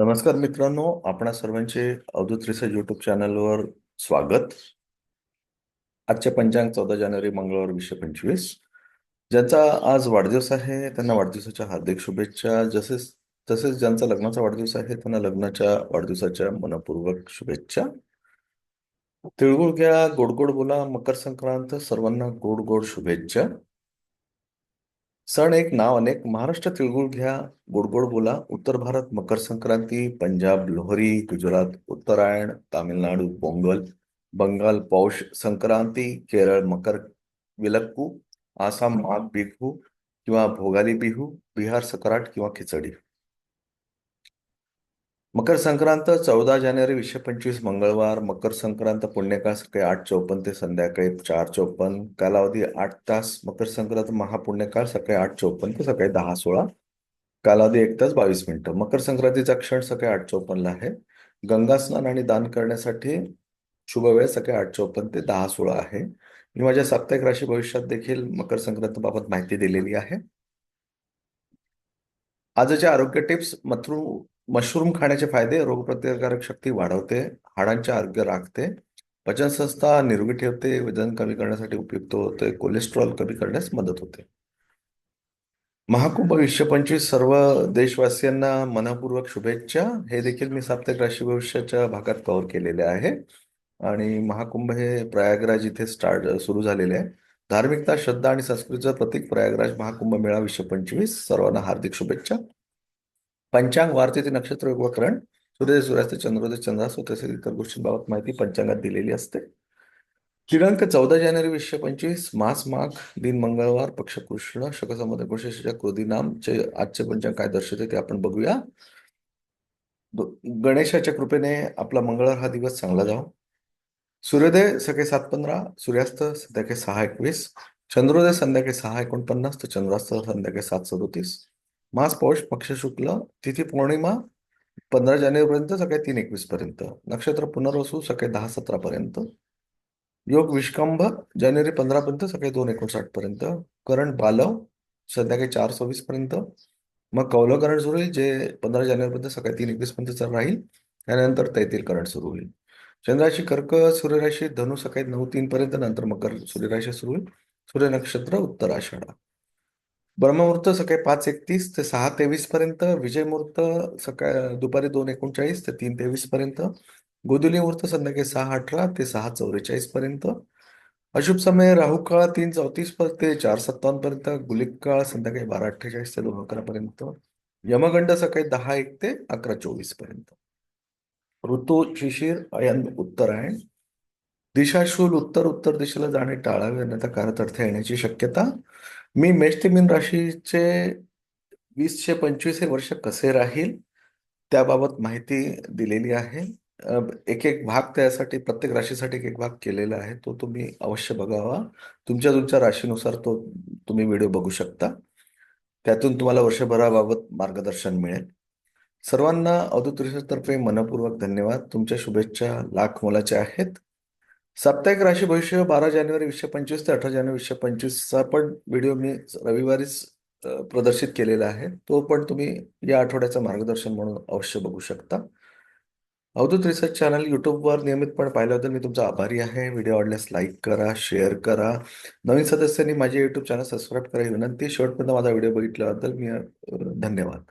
नमस्कार मित्रांनो आपणा सर्वांचे अवधूत रिसर्च युट्यूब चॅनलवर स्वागत. आजचे पंचांग चौदा जानेवारी मंगळवार वीसशे पंचवीस. ज्यांचा आज वाढदिवस आहे त्यांना वाढदिवसाच्या हार्दिक शुभेच्छा. जसेच तसेच ज्यांचा लग्नाचा वाढदिवस आहे त्यांना लग्नाच्या वाढदिवसाच्या मनपूर्वक शुभेच्छा. तिळगुळ घ्या गोड गोड बोला मकर संक्रांत सर्वांना गोड गोड शुभेच्छा. सण एक नाव अनेक महाराष्ट्र तिळगुळ घ्या. गोडगोड बोला. उत्तर भारत मकर संक्रांती पंजाब लोहरी गुजरात उत्तरायण तामिळनाडू पोंगल बंगाल पौष संक्रांती केरळ मकर विलक्कू आसाम माघ बिहू किंवा भोगाली बिहू बिहार सकराट किंवा खिचडी. मकर संक्रांत चौदा जानेवारी वीसशे पंचवीस मंगळवार मकर संक्रांत पुण्यकाळ सकाळी आठ चौपन्न ते संध्याकाळी चार चौपन्न कालावधी आठ तास मकर संक्रांत महापुण्यकाळ सकाळी आठ चौपन्न ते सकाळी दहा सोळा कालावधी एक तास बावीस मिनिटं. मकर संक्रांतीचा क्षण सकाळी आठ चौपन्नला आहे. गंगा स्नान आणि दान करण्यासाठी शुभ वेळ सकाळी आठ चौपन्न ते दहा सोळा आहे. मी माझ्या साप्ताहिक राशी भविष्यात देखील मकर संक्रांतीबाबत माहिती दिलेली आहे. आजच्या आरोग्य टिप्स मथरू मशरूम खाण्याचे फायदे रोगप्रतिकारक शक्ती वाढवते हाडांचे आरोग्य राखते पचनसंस्था निरोगी ठेवते वजन कमी करण्यासाठी उपयुक्त होते कोलेस्ट्रॉल कमी करण्यास मदत होते. महाकुंभ वीसशे पंचवीस सर्व देशवासियांना मनपूर्वक शुभेच्छा. हे देखील मी साप्ताहिक राशी भविष्याच्या भागात कव्हर केलेले आहे. आणि महाकुंभ हे प्रयागराज इथे स्टार्ट सुरू झालेले आहे. धार्मिकता श्रद्धा आणि संस्कृतीचं प्रतीक प्रयागराज महाकुंभ मेळा वीसशे पंचवीस. सर्वांना हार्दिक शुभेच्छा. पंचांग वारतेचे नक्षत्र उपकरण सूर्योदय सूर्यास्त चंद्रोदय चंद्रास्त तसेच इतर गोष्टींबाबत माहिती पंचांगात दिलेली असते. दिनांक चौदा जानेवारी वीसशे पंचवीस मास माघ दिन मंगळवार पक्ष कृष्ण शकसंबंध गोष्टीच्या कृदीनामचे आजचे पंचांग काय दर्शवते ते आपण बघूया. गणेशाच्या कृपेने आपला मंगळवार हा दिवस चांगला जावा. सूर्योदय सकाळी सात पंधरा सूर्यास्त संध्याकाळी सहा एकवीस चंद्रोदय संध्याकाळी सहा एकोणपन्नास तर चंद्रास्त संध्याकाळी सात सदोतीस मास पौष पक्ष शुक्ल तिथी पौर्णिमा पंधरा जानेवारीपर्यंत सकाळी तीन एकवीस पर्यंत नक्षत्र पुनर्वसू सकाळी दहा सतरा पर्यंत योग विष्कंभ जानेवारी पंधरा पर्यंत सकाळी दोन एकोणसाठ पर्यंत करण बालव संध्याकाळी चार सव्वीस पर्यंत मग कौलकरण सुरू होईल जे पंधरा जानेवारीपर्यंत सकाळी तीन एकवीस पर्यंत राहील. त्यानंतर तैतील करण सुरू होईल. चंद्राशी कर्क सूर्यराशी धनु सकाळी नऊ तीन पर्यंत नंतर मकर सूर्यराशी सुरू होईल. सूर्य नक्षत्र उत्तर आषाढा ब्रह्ममुहूर्त सकाळी पाच एकतीस ते सहा तेवीस पर्यंत विजय मुहूर्त सकाळ दुपारी दोन एकोणचाळीस ते तीन तेवीस पर्यंत गोधुली मुहूर्त संध्याकाळी सहा अठरा ते सहा चौवेचाळीस पर्यंत अशुभ समय राहू काळ तीन चौतीस ते चार सत्तावन्न पर्यंत गुलिक काळ संध्याकाळी बारा अठ्ठेचाळीस ते दोन अकरा पर्यंत यमगंड सकाळी दहा एक ते अकरा चोवीसपर्यंत. ऋतू शिशिर अयन उत्तरायण. दिशाशूल उत्तर उत्तर दिशेला जाणे टाळावे अन्यथा कारत येण्याची शक्यता. मी मेष ते मीन राशीचे वीसशे पंचवीस हे वर्ष कसे राहील? त्याबाबत माहिती दिलेली आहे. एक एक भाग त्यासाठी प्रत्येक राशीसाठी एक एक भाग केलेला आहे. तो तुम्ही अवश्य बघावा. तुमच्या तुमच्या राशीनुसार तो तुम्ही व्हिडिओ बघू शकता. त्यातून तुम्हाला वर्षभराबाबत मार्गदर्शन मिळेल. सर्वांना अवधूत तर्फे मनपूर्वक धन्यवाद. तुमच्या शुभेच्छा लाख मोलाच्या आहेत. साप्ताहिक राशी भविष्य बारा जानेवारी वीसशे पंचवीस ते अठरा जानेवारी वीसशे पंचवीसचा पण व्हिडिओ मी रविवारीच प्रदर्शित केलेला आहे. तो पण तुम्ही या आठवड्याचं मार्गदर्शन म्हणून अवश्य बघू शकता. अवधूत रिसर्च चॅनल युट्यूबवर नियमितपणे पाहिल्याबद्दल मी तुमचा आभारी आहे. व्हिडिओ आवडल्यास लाईक करा शेअर करा. नवीन सदस्यांनी माझे युट्यूब चॅनल सबस्क्राईब करा विनंती. शेवटपर्यंत माझा व्हिडिओ बघितल्याबद्दल मी धन्यवाद.